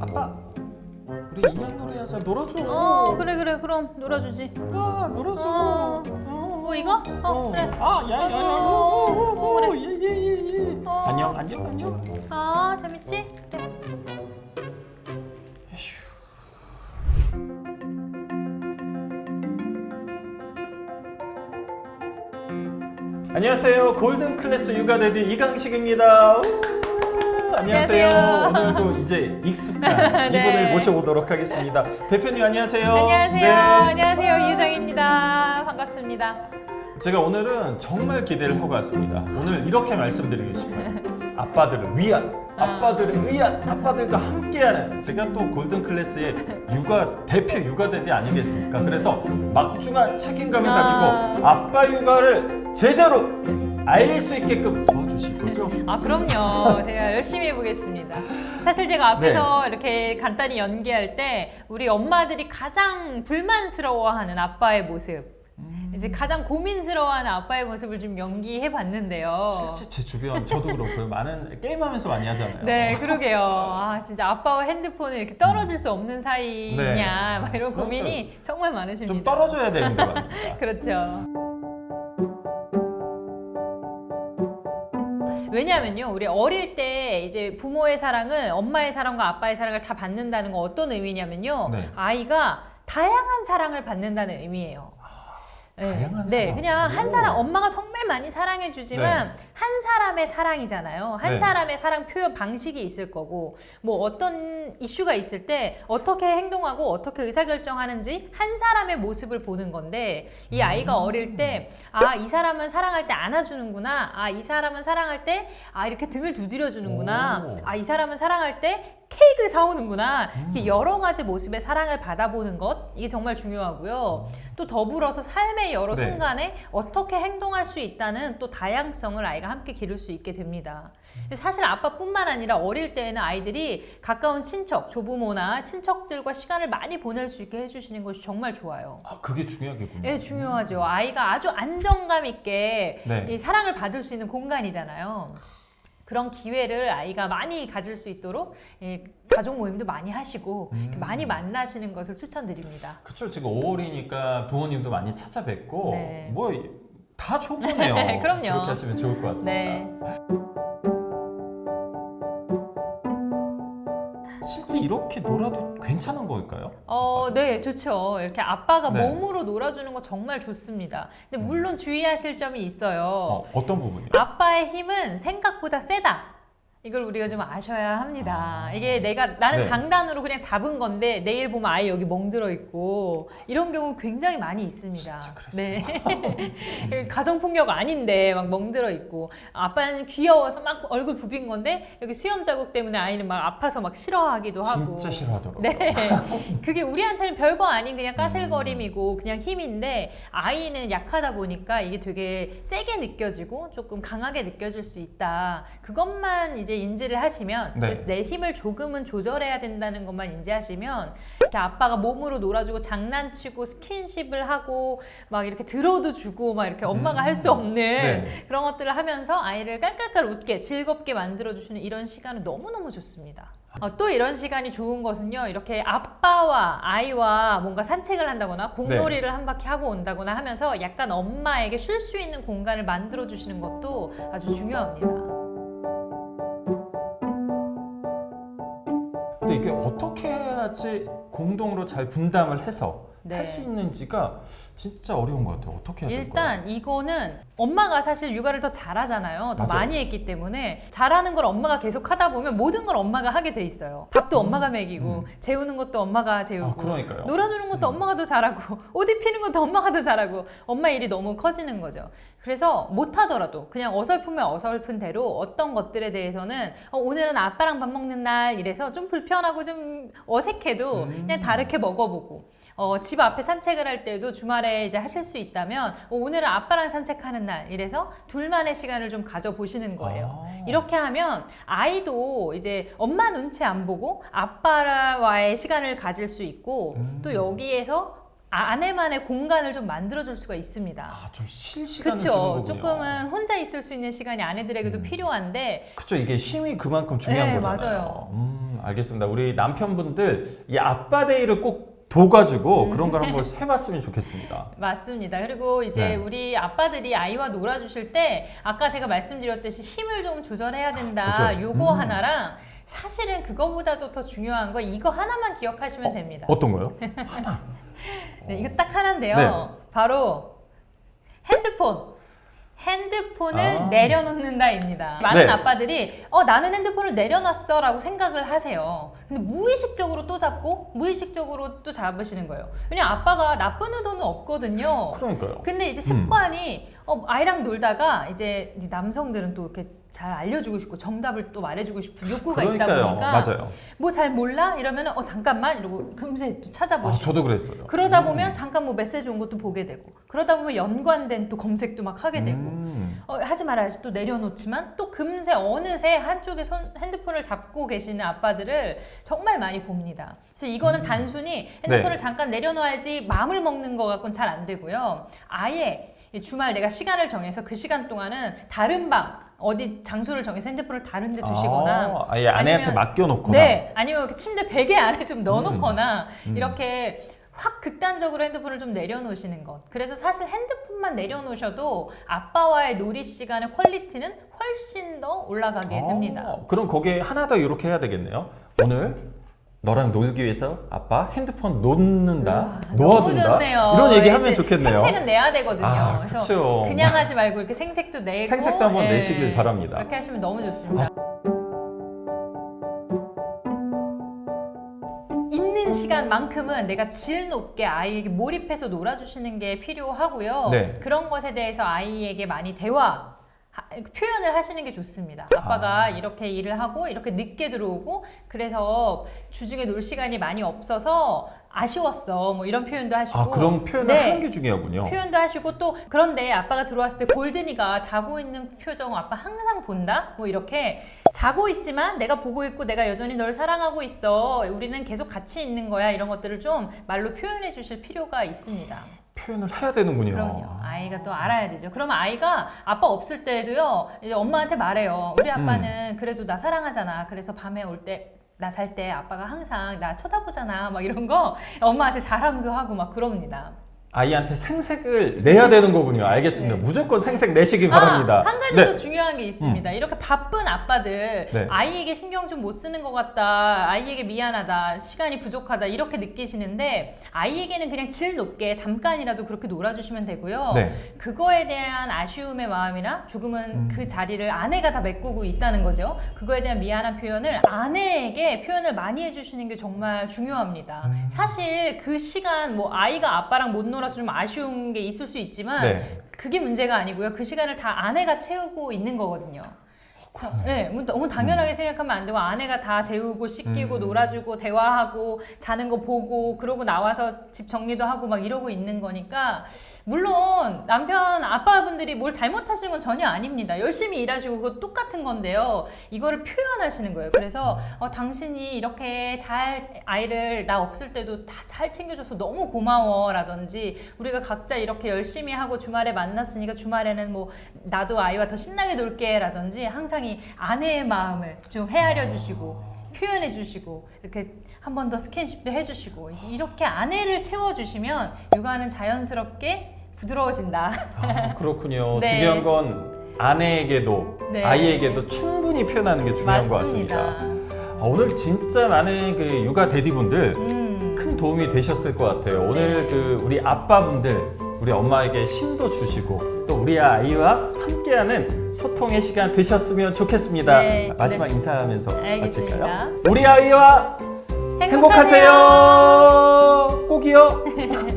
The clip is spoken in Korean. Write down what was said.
아빠 우리 인형 놀이하자 놀아줘 어 그래 그래 그럼 놀아주지. 아 놀아줘 어. 어. 뭐 이거? 어 그래. 아야야야 어, 어, 그래. 예예예예 어. 안녕 안녕 안녕 아 재밌지? 그래. 안녕하세요 골든 클래스 육아 데디 이강식입니다 우! 안녕하세요. 안녕하세요. 오늘도 이제 익숙한 네. 이분을 모셔보도록 하겠습니다. 대표님 안녕하세요. 안녕하세요. 네. 안녕하세요 이유정입니다. 반갑습니다. 제가 오늘은 정말 기대를 하고 왔습니다. 오늘 이렇게 말씀드리고 싶어요. 아빠들을 위한, 아빠들을 위한, 아빠들과 함께하는 제가 또 골든 클래스의 육아 대표 육아 대디 아니겠습니까? 그래서 막중한 책임감을 아. 가지고 아빠 육아를 제대로 알릴 수 있게끔 도와주실 거죠? 아 그럼요. 제가 열심히 해보겠습니다. 사실 제가 앞에서 이렇게 간단히 연기할 때 우리 엄마들이 가장 불만스러워하는 아빠의 모습, 이제 가장 고민스러워하는 아빠의 모습을 좀 연기해 봤는데요. 실제 제 주변 저도 그렇고요. 많은 게임하면서 많이 하잖아요. 네, 그러게요. 아, 진짜 아빠와 핸드폰을 이렇게 떨어질 수 없는 사이냐, 네. 막 이런 고민이 정말 많으십니다. 좀 떨어져야 되는데 말입니다. 그렇죠. 왜냐하면요, 우리 어릴 때 이제 부모의 사랑을 엄마의 사랑과 아빠의 사랑을 다 받는다는 건 어떤 의미냐면요, 네. 아이가 다양한 사랑을 받는다는 의미예요. 네. 다양한 네, 사랑. 그냥 한 오. 사람 엄마가 정말 많이 사랑해 주지만 네. 한 사람의 사랑이잖아요. 한 네. 사람의 사랑 표현 방식이 있을 거고 뭐 어떤 이슈가 있을 때 어떻게 행동하고 어떻게 의사결정하는지 한 사람의 모습을 보는 건데 이 아이가 음. 어릴 때 아 이 사람은 사랑할 때 안아주는구나. 아 이 사람은 사랑할 때 아 이렇게 등을 두드려 주는구나. 오. 아 이 사람은 사랑할 때 케이크를 사오는구나. 음. 이렇게 여러 가지 모습의 사랑을 받아보는 것 이게 정말 중요하고요. 또 더불어서 삶의 여러 네. 순간에 어떻게 행동할 수 있다는 또 다양성을 아이가 함께 기를 수 있게 됩니다. 사실 아빠뿐만 아니라 어릴 때에는 아이들이 가까운 친척, 조부모나 친척들과 시간을 많이 보낼 수 있게 해주시는 것이 정말 좋아요. 아, 그게 중요하겠군요. 예, 중요하죠. 아이가 아주 안정감 있게 네. 이 사랑을 받을 수 있는 공간이잖아요. 그런 기회를 아이가 많이 가질 수 있도록 이 가족 모임도 많이 하시고 음. 많이 만나시는 것을 추천드립니다. 그쵸 지금 5월이니까 부모님도 많이 찾아뵙고 네. 뭐다 좋은 거네요. 그럼요. 그렇게 하시면 좋을 것 같습니다. 네. 실제 이렇게 놀아도 괜찮은 걸까요? 어, 네, 좋죠. 이렇게 아빠가 네. 몸으로 놀아주는 거 정말 좋습니다. 근데 물론 주의하실 점이 있어요. 어, 어떤 부분이요? 아빠의 힘은 생각보다 세다. 이걸 우리가 좀 아셔야 합니다. 아. 이게 내가 나는 네. 장단으로 그냥 잡은 건데 내일 보면 아예 여기 멍들어 있고 이런 경우 굉장히 많이 있습니다. 진짜 네. 가정 폭력 아닌데 막 멍들어 있고 아빠는 귀여워서 막 얼굴 부빈 건데 여기 수염 자국 때문에 아이는 막 아파서 막 싫어하기도 하고. 진짜 싫어하더라고요. 네. 그게 우리한테는 별거 아닌 그냥 까슬거림이고 그냥 힘인데 아이는 약하다 보니까 이게 되게 세게 느껴지고 조금 강하게 느껴질 수 있다. 그것만 이제 인지를 하시면 네. 내 힘을 조금은 조절해야 된다는 것만 인지하시면 이렇게 아빠가 몸으로 놀아주고 장난치고 스킨십을 하고 막 이렇게 들어도 주고 막 이렇게 엄마가 음. 할수 없는 네. 그런 것들을 하면서 아이를 깔깔깔 웃게 즐겁게 만들어 주시는 이런 시간은 너무너무 좋습니다. 어, 또 이런 시간이 좋은 것은요, 이렇게 아빠와 아이와 뭔가 산책을 한다거나 공놀이를 네. 한 바퀴 하고 온다거나 하면서 약간 엄마에게 쉴 수 있는 공간을 만들어 주시는 것도 아주 중요합니다. 근데 이게 어떻게 해야지 공동으로 잘 분담을 해서 네. 할 수 있는지가 진짜 어려운 것 같아요. 어떻게 해야 될까요? 일단 이거는 엄마가 사실 육아를 더 잘하잖아요. 더 맞아요. 많이 했기 때문에 잘하는 걸 엄마가 계속 하다 보면 모든 걸 엄마가 하게 돼 있어요. 밥도 엄마가 먹이고 재우는 것도 엄마가 재우고 아, 그러니까요. 놀아주는 것도 음. 엄마가 더 잘하고 옷 입히는 것도 엄마가 더 잘하고 엄마 일이 너무 커지는 거죠. 그래서 못하더라도 그냥 어설프면 어설픈 대로 어떤 것들에 대해서는 어, 오늘은 아빠랑 밥 먹는 날 이래서 좀 불편하고 좀 어색해도 음. 그냥 다르게 먹어보고 어, 집 앞에 산책을 할 때도 주말에 이제 하실 수 있다면 어, 오늘은 아빠랑 산책하는 날 이래서 둘만의 시간을 좀 가져보시는 거예요. 아. 이렇게 하면 아이도 이제 엄마 눈치 안 보고 아빠와의 시간을 가질 수 있고 음. 또 여기에서 아- 아내만의 공간을 좀 만들어줄 수가 있습니다. 아, 좀쉴 시간을 주는 그렇죠. 거군요. 조금은 혼자 있을 수 있는 시간이 아내들에게도 음. 필요한데 그렇죠. 이게 쉼이 그만큼 중요한 네, 거잖아요. 맞아요. 음, 알겠습니다. 우리 남편분들 이 아빠 데이를 꼭 둬가지고 음. 그런 걸 한번 해봤으면 좋겠습니다. 맞습니다. 그리고 이제 네. 우리 아빠들이 아이와 놀아주실 때 아까 제가 말씀드렸듯이 힘을 좀 조절해야 된다. 아, 조절. 요거 음. 하나랑 사실은 그거보다도 더 중요한 거 이거 하나만 기억하시면 됩니다. 어떤 거요? 네, 이거 딱 하나인데요. 네. 바로 핸드폰. 핸드폰을 아. 내려놓는다입니다. 많은 네. 아빠들이 어 나는 핸드폰을 내려놨어라고 생각을 하세요. 근데 무의식적으로 또 잡고 무의식적으로 또 잡으시는 거예요. 왜냐 아빠가 나쁜 의도는 없거든요. 그러니까요. 근데 이제 음. 습관이 어, 아이랑 놀다가 이제 남성들은 또 이렇게 잘 알려주고 싶고 정답을 또 말해주고 싶은 욕구가 있다 그러니까요. 보니까 맞아요. 뭐 잘 몰라 이러면은 어 잠깐만 이러고 금세 또 아, 찾아보시고 저도 그랬어요. 그러다 음. 보면 잠깐 뭐 메시지 온 것도 보게 되고 그러다 보면 연관된 또 검색도 막 하게 되고 음. 어, 하지 말아야지 또 내려놓지만 또 금세 어느새 한쪽에 손, 핸드폰을 잡고 계시는 아빠들을 정말 많이 봅니다. 그래서 이거는 단순히 핸드폰을 음. 네. 잠깐 내려놔야지 마음을 먹는 것 같고는 잘 안 되고요. 아예 이 주말 내가 시간을 정해서 그 시간 동안은 다른 방 어디 장소를 정해서 핸드폰을 다른 데 두시거나 아, 아예 아내한테 맡겨놓거나. 네, 아니면 침대 베개 안에 좀 넣어놓거나 음. 이렇게 확 극단적으로 핸드폰을 좀 내려놓으시는 것. 그래서 사실 핸드폰만 내려놓으셔도 아빠와의 놀이 시간의 퀄리티는 훨씬 더 올라가게 아, 됩니다. 그럼 거기에 하나 더 이렇게 해야 되겠네요. 오늘 너랑 놀기 위해서 아빠 핸드폰 놓는다, 와, 놓아둔다 좋네요. 이런 얘기 하면 이제 좋겠네요. 생색은 내야 되거든요. 아, 그래서 그쵸. 그냥 하지 말고 이렇게 생색도 내고 생색도 한번 예, 내시길 바랍니다. 그렇게 하시면 너무 좋습니다. 있는 시간만큼은 내가 질 높게 아이에게 몰입해서 놀아주시는 게 필요하고요. 네. 그런 것에 대해서 아이에게 많이 대화 하- 표현을 하시는 게 좋습니다. 아빠가 아. 이렇게 일을 하고 이렇게 늦게 들어오고 그래서 주중에 놀 시간이 많이 없어서 아쉬웠어. 뭐 이런 표현도 하시고. 아, 그럼 표현을 네. 하는 게 중요하군요. 표현도 하시고 또 그런데 아빠가 들어왔을 때 골든이가 자고 있는 표정 아빠 항상 본다 뭐 이렇게 자고 있지만 내가 보고 있고 내가 여전히 널 사랑하고 있어 우리는 계속 같이 있는 거야 이런 것들을 좀 말로 표현해 주실 필요가 있습니다 표현을 해야 되는군요. 그럼요 아이가 또 알아야 되죠 그러면 아이가 아빠 없을 때도요 이제 엄마한테 말해요 우리 아빠는 그래도 나 사랑하잖아 그래서 밤에 올 때 나 잘 때 아빠가 항상 나 쳐다보잖아 막 이런 거 엄마한테 자랑도 하고 막 그럽니다 아이한테 생색을 내야 되는 거군요. 알겠습니다. 네. 무조건 생색 내시기 바랍니다. 아, 한 가지 네. 더 중요한 게 있습니다. 이렇게 바쁜 아빠들 네. 아이에게 신경 좀 못 쓰는 것 같다, 아이에게 미안하다, 시간이 부족하다 이렇게 느끼시는데 아이에게는 그냥 질 높게 잠깐이라도 그렇게 놀아주시면 되고요. 네. 그거에 대한 아쉬움의 마음이나 조금은 음. 그 자리를 아내가 다 메꾸고 있다는 거죠. 그거에 대한 미안한 표현을 아내에게 표현을 많이 해주시는 게 정말 중요합니다. 음. 사실 그 시간 뭐 아이가 아빠랑 못 놀아서 좀 아쉬운 게 있을 수 있지만 네. 그게 문제가 아니고요. 그 시간을 다 아내가 채우고 있는 거거든요. 자, 네, 뭐 너무 당연하게 생각하면 안 되고 아내가 다 재우고 씻기고 음. 놀아주고 대화하고 자는 거 보고 그러고 나와서 집 정리도 하고 막 이러고 있는 거니까 물론 남편 아빠분들이 뭘 잘못하시는 건 전혀 아닙니다. 열심히 일하시고 그거 똑같은 건데요. 이거를 표현하시는 거예요. 그래서 어, 당신이 이렇게 잘 아이를 나 없을 때도 다 잘 챙겨줘서 너무 고마워라든지 우리가 각자 이렇게 열심히 하고 주말에 만났으니까 주말에는 뭐 나도 아이와 더 신나게 놀게라든지 항상 이 아내의 마음을 좀 헤아려 주시고 표현해 주시고 이렇게 한 번 더 스킨십도 해 주시고 이렇게 아내를 채워 주시면 육아는 자연스럽게 부드러워진다. 아, 그렇군요. 네. 중요한 건 아내에게도 네. 아이에게도 충분히 표현하는 게 중요한 것 같습니다. 아, 오늘 진짜 많은 그 육아 대디분들 음, 큰 도움이 되셨을 것 같아요. 오늘 네. 그 우리 아빠분들, 우리 엄마에게 힘도 주시고 또 우리 아이와 함께하는 소통의 시간 되셨으면 좋겠습니다. 네, 마지막 네. 인사하면서 알겠습니다. 마칠까요? 우리 아이와 행복하세요. 행복하세요. 꼭이요.